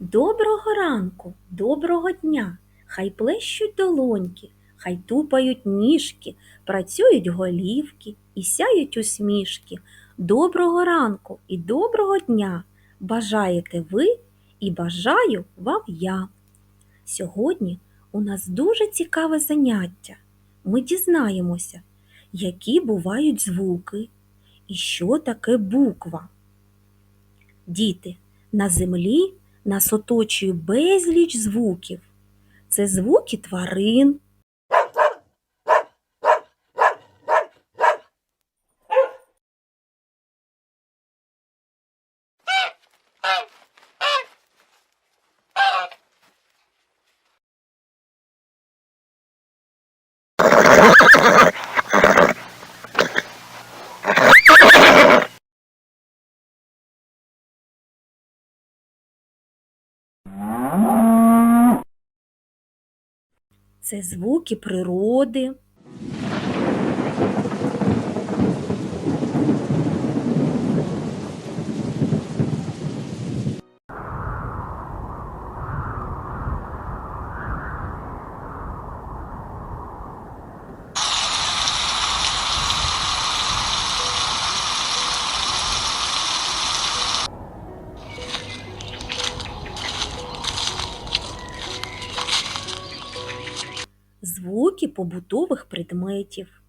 Доброго ранку, доброго дня, хай плещуть долоньки, хай тупають ніжки, працюють голівки і сяють усмішки. Доброго ранку і доброго дня бажаєте ви і бажаю вам я. Сьогодні у нас дуже цікаве заняття. Ми дізнаємося, які бувають звуки і що таке буква. Діти, на землі нас оточує безліч звуків. Це звуки тварин, це звуки природи. Звуки побутових предметів.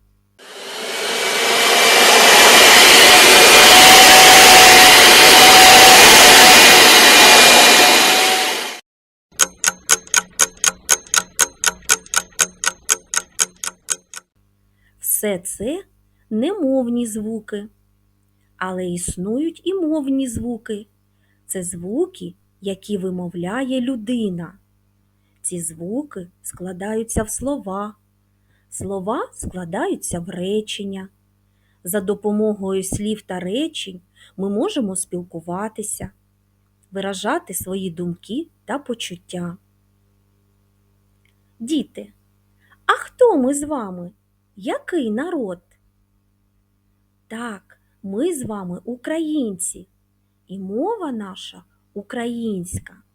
Все це немовні звуки, але існують і мовні звуки. Це звуки, які вимовляє людина. Ці звуки складаються в слова. Слова складаються в речення. За допомогою слів та речень ми можемо спілкуватися, виражати свої думки та почуття. Діти, а хто ми з вами? Який народ? Так, ми з вами українці, і мова наша українська.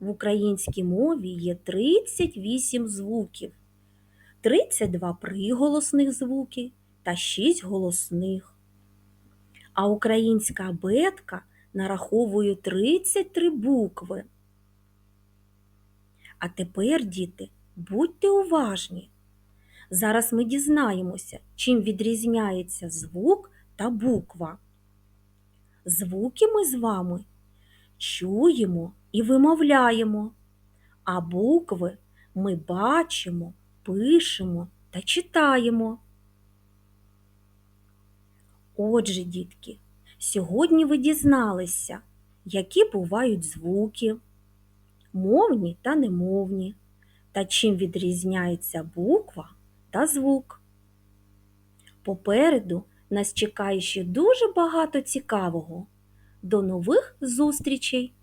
В українській мові є 38 звуків, 32 приголосних звуки та 6 голосних. А українська абетка нараховує 33 букви. А тепер, діти, будьте уважні. Зараз ми дізнаємося, чим відрізняється звук та буква. Звуки ми з вами чуємо і вимовляємо, а букви ми бачимо, пишемо та читаємо. Отже, дітки, сьогодні ви дізналися, які бувають звуки, мовні та немовні, та чим відрізняється буква та звук. Попереду нас чекає ще дуже багато цікавого. До нових зустрічей!